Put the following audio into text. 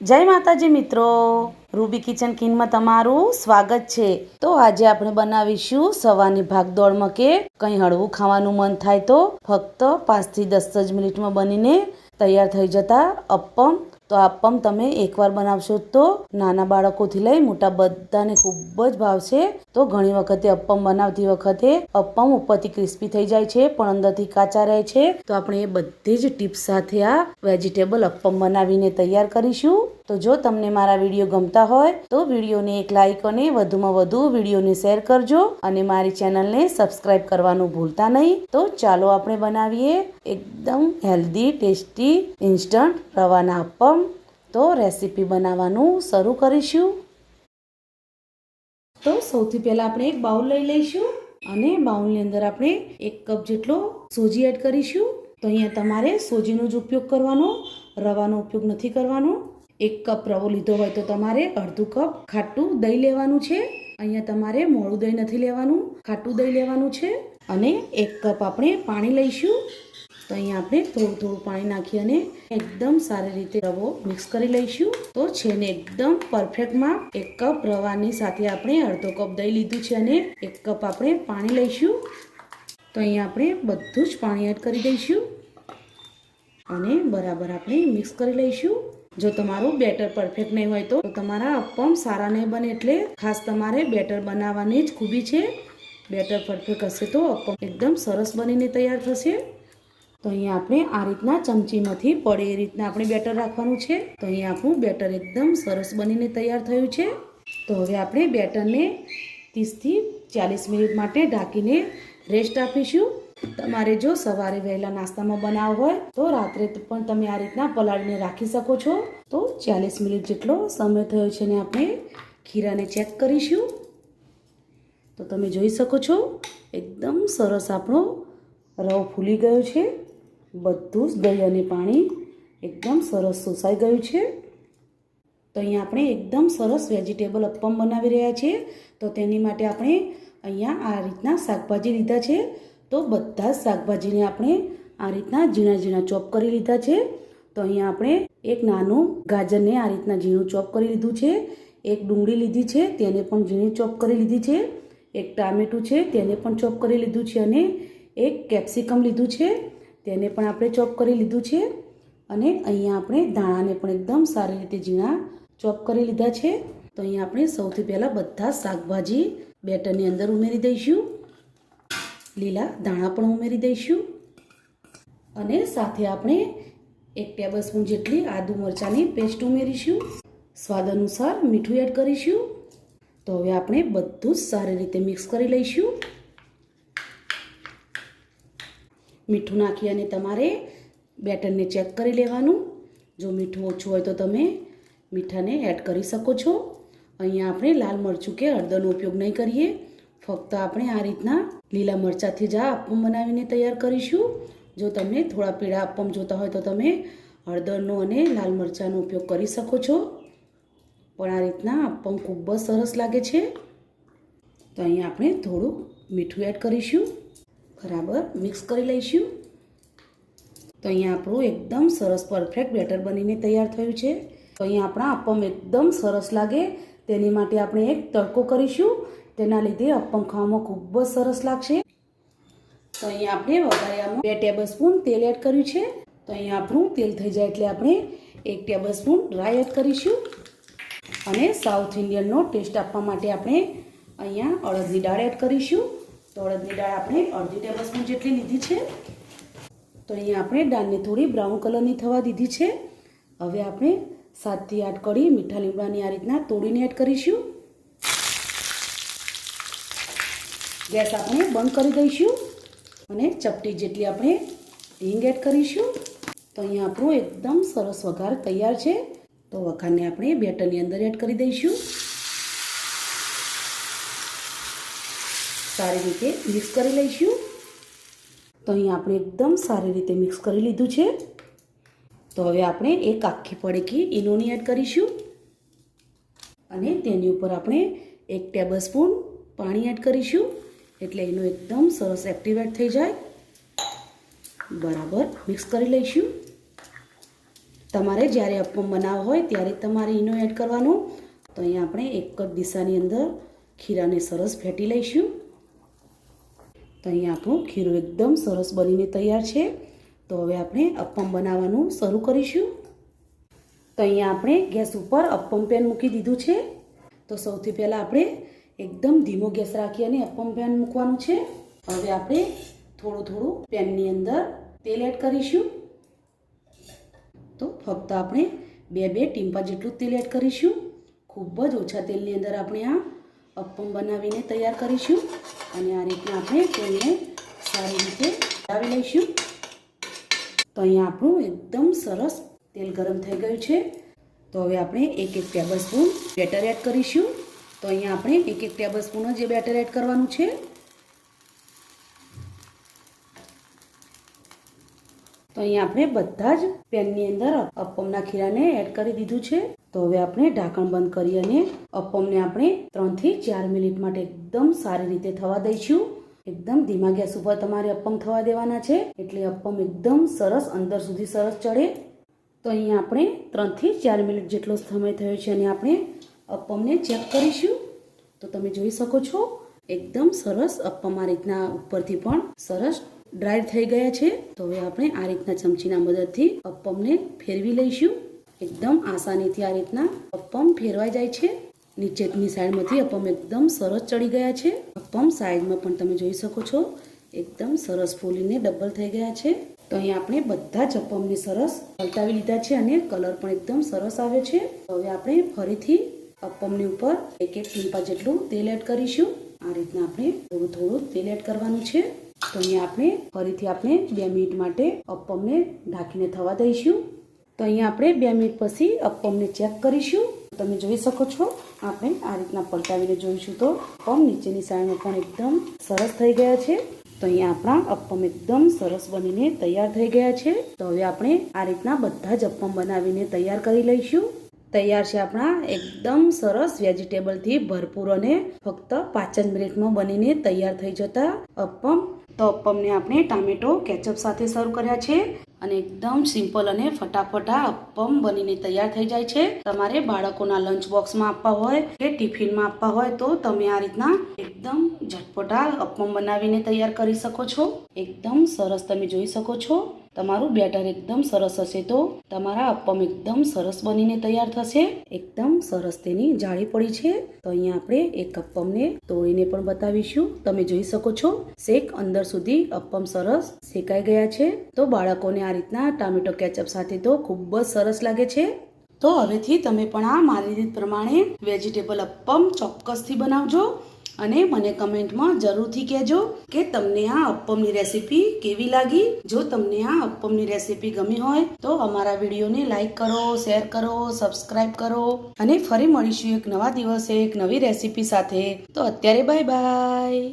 જય માતાજી મિત્રો. રૂબી કિચન કિનમાં તમારું સ્વાગત છે. તો આજે આપણે બનાવીશું સવારની ભાગદોડમાં કે કંઈ હળવું ખાવાનું મન થાય તો ફક્ત પાંચથી દસ જ મિનિટમાં બનીને તૈયાર થઈ જતા અપ્પમ તો આપ્પમ તમે એકવાર બનાવશો તો નાના બાળકોથી લઈ મોટા બધાને ખૂબ જ ભાવશે તો ઘણી વખતે અપ્પમ બનાવતી વખતે અપ્પમ ઉપરથી ક્રિસ્પી થઈ જાય છે, પણ અંદરથી કાચા રહે છે. તો આપણે એ બધી જ ટીપ્સ સાથે આ વેજીટેબલ અપ્પમ બનાવીને તૈયાર કરીશું. તો જો તમને મારા વીડિયો ગમતા હોય, તો વિડીયોને એક લાઈક અને વધુમાં વધુ વિડીયોને શેર કરજો અને મારી ચેનલને સબસ્ક્રાઇબ કરવાનું ભૂલતા નહીં. તો ચાલો આપણે બનાવીએ એકદમ હેલ્ધી, ટેસ્ટી, ઇન્સ્ટન્ટ રવાના અપમ તો રેસીપી બનાવવાનું શરૂ કરીશું. તો સૌથી પહેલાં આપણે એક બાઉલ લઈ લઈશું અને બાઉલની અંદર આપણે એક કપ જેટલો સોજી એડ કરીશું. તો અહીંયા તમારે સોજીનો જ ઉપયોગ કરવાનો, રવાનો ઉપયોગ નથી કરવાનો. એક કપ રવો લીધો હોય તો તમારે અડધું કપ ખાટું દહીં લેવાનું છે. અહીંયા તમારે મોડું દહીં નથી લેવાનું, ખાટું દહીં લેવાનું છે અને એક કપ આપણે પાણી લઈશું. તો અહીંયા આપણે થોડું થોડું પાણી નાખી અને એકદમ સારી રીતે રવો મિક્સ કરી લઈશું. તો છે ને એકદમ પરફેક્ટમાં એક કપ રવાની સાથે આપણે અડધો કપ દહીં લીધું છે અને એક કપ આપણે પાણી લઈશું. તો અહીંયા આપણે બધું જ પાણી એડ કરી દઈશું અને બરાબર આપણે મિક્સ કરી લઈશું. જો તમારું બેટર પરફેક્ટ નહીં હોય તો તમારા અપમ સારા નહીં બને એટલે ખાસ તમારે બેટર બનાવવાની જ ખૂબી છે. બેટર પરફેક્ટ હશે તો અપમ એકદમ સરસ બનીને તૈયાર થશે. તો અહીંયા આપણે આ રીતના ચમચીમાંથી પડે એ રીતના આપણે બેટર રાખવાનું છે. તો અહીંયા આપણું બેટર એકદમ સરસ બનીને તૈયાર થયું છે. તો હવે આપણે બેટરને ત્રીસથી ચાલીસ મિનિટ માટે ઢાંકીને રેસ્ટ આપીશું. તમારે જો સવારે વહેલા નાસ્તામાં બનાવવો હોય, તો રાત્રે પણ તમે આ રીતના પલાળીને રાખી શકો છો. તો ચાલીસ મિનિટ જેટલો સમય થયો છે ને આપણે ખીરાને ચેક કરીશું. તો તમે જોઈ શકો છો, એકદમ સરસ આપણો રવ ફૂલી ગયો છે. બધું જ દહીં અને પાણી એકદમ સરસ શોષાઈ ગયું છે. તો અહીંયા આપણે એકદમ સરસ વેજીટેબલ અપ્પમ બનાવી રહ્યા છીએ તો તેની માટે આપણે અહીંયા આ રીતના શાકભાજી લીધા છે. તો બધા જ શાકભાજીને આપણે આ રીતના ઝીણા ઝીણા ચોપ કરી લીધા છે. તો અહીંયા આપણે એક નાનું ગાજરને આ રીતના ઝીણું ચોપ કરી લીધું છે. એક ડુંગળી લીધી છે, તેને પણ ઝીણી ચોપ કરી લીધી છે. એક ટામેટું છે, તેને પણ ચોપ કરી લીધું છે અને એક કેપ્સિકમ લીધું છે, તેને પણ આપણે ચોપ કરી લીધું છે. અને અહીંયા આપણે ધાણાને પણ એકદમ સારી રીતે ઝીણા ચોપ કરી લીધા છે. તો અહીંયા આપણે સૌથી પહેલાં બધા શાકભાજી બેટરની અંદર ઉમેરી દઈશું. લીલા દાણા પણ ઉમેરી દઈશું. અને સાથે આપણે એક ટેબલ સ્પૂન જેટલી આદુ મરચાંની પેસ્ટ ઉમેરીશું. સ્વાદ અનુસાર મીઠું એડ કરીશું. તો હવે આપણે બધું જ સારી રીતે મિક્સ કરી લઈશું. મીઠું નાખી અને તમારે બેટરને ચેક કરી લેવાનું. જો મીઠું ઓછું હોય તો તમે મીઠાને એડ કરી શકો છો. અહીંયા આપણે લાલ મરચું કે હળદરનો ઉપયોગ નહીં કરીએ. ફક્ત આપણે આ રીતના લીલા મરચાંથી જ આ અપમ બનાવીને તૈયાર કરીશું. જો તમે થોડા પીળા અપ્પમ જોતા હોય તો તમે હળદરનો અને લાલ મરચાંનો ઉપયોગ કરી શકો છો. પણ આ રીતના અપ્પમ ખૂબ જ સરસ લાગે છે. તો અહીંયા આપણે થોડું મીઠું એડ કરીશું. બરાબર, મિક્સ કરી લઈશું. તો અહીંયા આપણું એકદમ સરસ પરફેક્ટ બેટર બનીને તૈયાર થયું છે. તો અહીંયા આપણા અપમ એકદમ સરસ લાગે. તેની માટે આપણે એક તડકો કરીશું. તેના લીધે અપ્પમ ખાવામાં ખૂબ જ સરસ લાગશે. તો અહીંયા આપણે વઘારિયામાં બે ટેબલ સ્પૂન તેલ એડ કર્યું છે. તો અહીંયા આપણું તેલ થઈ જાય એટલે આપણે એક ટેબલ સ્પૂન ડ્રાય એડ કરીશું. અને સાઉથ ઇન્ડિયનનો ટેસ્ટ આપવા માટે આપણે અહીંયા અડદની દાળ એડ કરીશું. તો અડદની દાળ આપણે અડધી ટેબલ સ્પૂન જેટલી લીધી છે. તો અહીંયા આપણે દાળને થોડી બ્રાઉન કલરની થવા દીધી છે. હવે આપણે સાતથી આઠ કળી મીઠા લીમડાની આ રીતના તોડીને એડ કરીશું. ગેસ આપણે બંધ કરી દઈશું અને ચપટી જેટલી આપણે હિંગ એડ કરીશું. તો અહીંયા આપણું એકદમ સરસ વઘાર તૈયાર છે. તો વઘારને આપણે બેટરની અંદર એડ કરી દઈશું. સારી રીતે મિક્સ કરી લઈશું. તો અહીંયા આપણે એકદમ સારી રીતે મિક્સ કરી લીધું છે. તો હવે આપણે એક આખી પડેકી ઈનોની એડ કરીશું. અને તેની ઉપર આપણે એક ટેબલ સ્પૂન પાણી એડ કરીશું. એટલે એનું એકદમ સરસ એક્ટિવેટ થઈ જાય. બરાબર મિક્સ કરી લઈશું. તમારે જ્યારે અપમ બનાવવો હોય ત્યારે તમારે ઈનો એડ કરવાનું. તો અહીંયા આપણે એક જ દિશાની અંદર ખીરાને સરસ ફેટી લઈશું. તો અહીંયા આપણું ખીરું એકદમ સરસ બનીને તૈયાર છે. તો હવે આપણે અપમ બનાવવાનું શરૂ કરીશું. તો અહીંયા આપણે ગેસ ઉપર અપમ પેન મૂકી દીધું છે. તો સૌથી પહેલાં આપણે એકદમ ધીમો ગેસ રાખી અને અપમ પેન મૂકવાનું છે. હવે આપણે થોડું થોડું પેનની અંદર તેલ એડ કરીશું. તો ફક્ત આપણે બે બે ટીમ્પા જેટલું તેલ એડ કરીશું. ખૂબ જ ઓછા તેલની અંદર આપણે આ અપમ બનાવીને તૈયાર કરીશું. અને આ રીતના આપણે તેલને સારી રીતે લાવી લઈશું. તો અહીંયા આપણું એકદમ સરસ તેલ ગરમ થઈ ગયું છે. તો હવે આપણે એક એક ટેબલ સ્પૂન બેટર એડ કરીશું. તો અહીંયા આપણે એક એક ટેબલ સ્પૂન જે બેટર એડ કરવાનું છે. તો અહીંયા આપણે બધા જ પેનની અંદર અપમના ખીરાને એડ કરી દીધું છે. તો હવે આપણે ઢાંકણ બંધ કરી અને અપમને આપણે ત્રણથી ચાર મિનિટ માટે એકદમ સારી રીતે થવા દઈશું. એકદમ ધીમા ગેસ ઉપર તમારે અપમ થવા દેવાના છે. એટલે અપમ એકદમ સરસ અંદર સુધી સરસ ચડે. તો અહીંયા આપણે ત્રણથી ચાર મિનિટ જેટલો સમય થયો છે અને આપણે અપમને ચેક કરીશું. તો તમે જોઈ શકો છો, એકદમ સરસ અપમ આ રીતના ઉપરથી પણ સરસ ડ્રાય થઈ ગયા છે. તો હવે આપણે આ રીતના ચમચીના મદદથી અપમને ફેરવી લઈશું. એકદમ આસાનીથી આ રીતના અપમ ફેરવાઈ જાય છે. નીચેની સાઈડમાંથી અપમ એકદમ સરસ ચડી ગયા છે. અપમ સાઈડમાં પણ તમે જોઈ શકો છો, એકદમ સરસ ફૂલીને ડબલ થઈ ગયા છે. તો અહીંયા આપણે બધા જ અપમને સરસ પલટાવી લીધા છે અને કલર પણ એકદમ સરસ આવ્યો છે. હવે આપણે ફરીથી અપમની ઉપર એક એક ટીમ્પા જેટલું તેલ એડ કરીશું. આ રીતના આપણે થોડું થોડું તેલ એડ કરવાનું છે. તો અહીંયા આપણે ફરીથી આપણે બે મિનિટ માટે અપમને ઢાંકીને થવા દઈશું. તો અહીંયા આપણે બે મિનિટ પછી અપમને ચેક કરીશું. તમે જોઈ શકો છો, આપણે આ રીતના પલટાવીને જોઈશું તો અપમ નીચેની સાઈડમાં પણ એકદમ સરસ થઈ ગયા છે. તો અહીંયા આપણા અપમ એકદમ સરસ બનીને તૈયાર થઈ ગયા છે. તો હવે આપણે આ રીતના બધા જ અપમ બનાવીને તૈયાર કરી લઈશું. તૈયાર છે આપણા એકદમ સરસ વેજીટેબલથી ભરપૂર અને ફક્ત પાંચ જ મિનિટમાં બનીને તૈયાર થઈ જતા અપમ. તો અપમને આપણે ટામેટો, કેચઅપ સાથે સર્વ કર્યા છે અને એકદમ સિમ્પલ અને ફટાફટ આ અપમ બનીને તૈયાર થઈ જાય છે. તમારે બાળકોના લંચ બોક્સમાં આપવા હોય કે ટિફિનમાં આપવા હોય તો તમે આ રીતના એકદમ ઝટપટા અપમ બનાવીને તૈયાર કરી શકો છો. એકદમ સરસ તમે જોઈ શકો છો. તમારું બેટર એકદમ સરસ હશે તો તમારા અપમ એકદમ સરસ બનીને તૈયાર થશે. એકદમ સરસ તેની જાળી પડી છે. તો અહીંયા આપણે એક અપ્પમને તોડીને પણ બતાવીશું. તમે જોઈ શકો છો, શેક અંદર સુધી અપમ સરસ શેકાઈ ગયા છે. તો બાળકોને આ રીતના ટામેટો કેચઅપ સાથે તો ખૂબ જ સરસ લાગે છે. તો હવેથી તમે પણ આ મારી રીત પ્રમાણે વેજીટેબલ અપમ ચોક્કસથી બનાવજો. અને મને કમેન્ટમાં જરૂરથી કહેજો કે તમને આ અપ્પમની રેસીપી કેવી લાગી. જો તમને આ અપ્પમની રેસીપી ગમી હોય તો અમારા વિડીયોને લાઇક કરો, શેર કરો સબસ્ક્રાઈબ કરો અને ફરી મળીશું એક નવા દિવસે એક નવી રેસીપી સાથે. તો અત્યારે બાય બાય.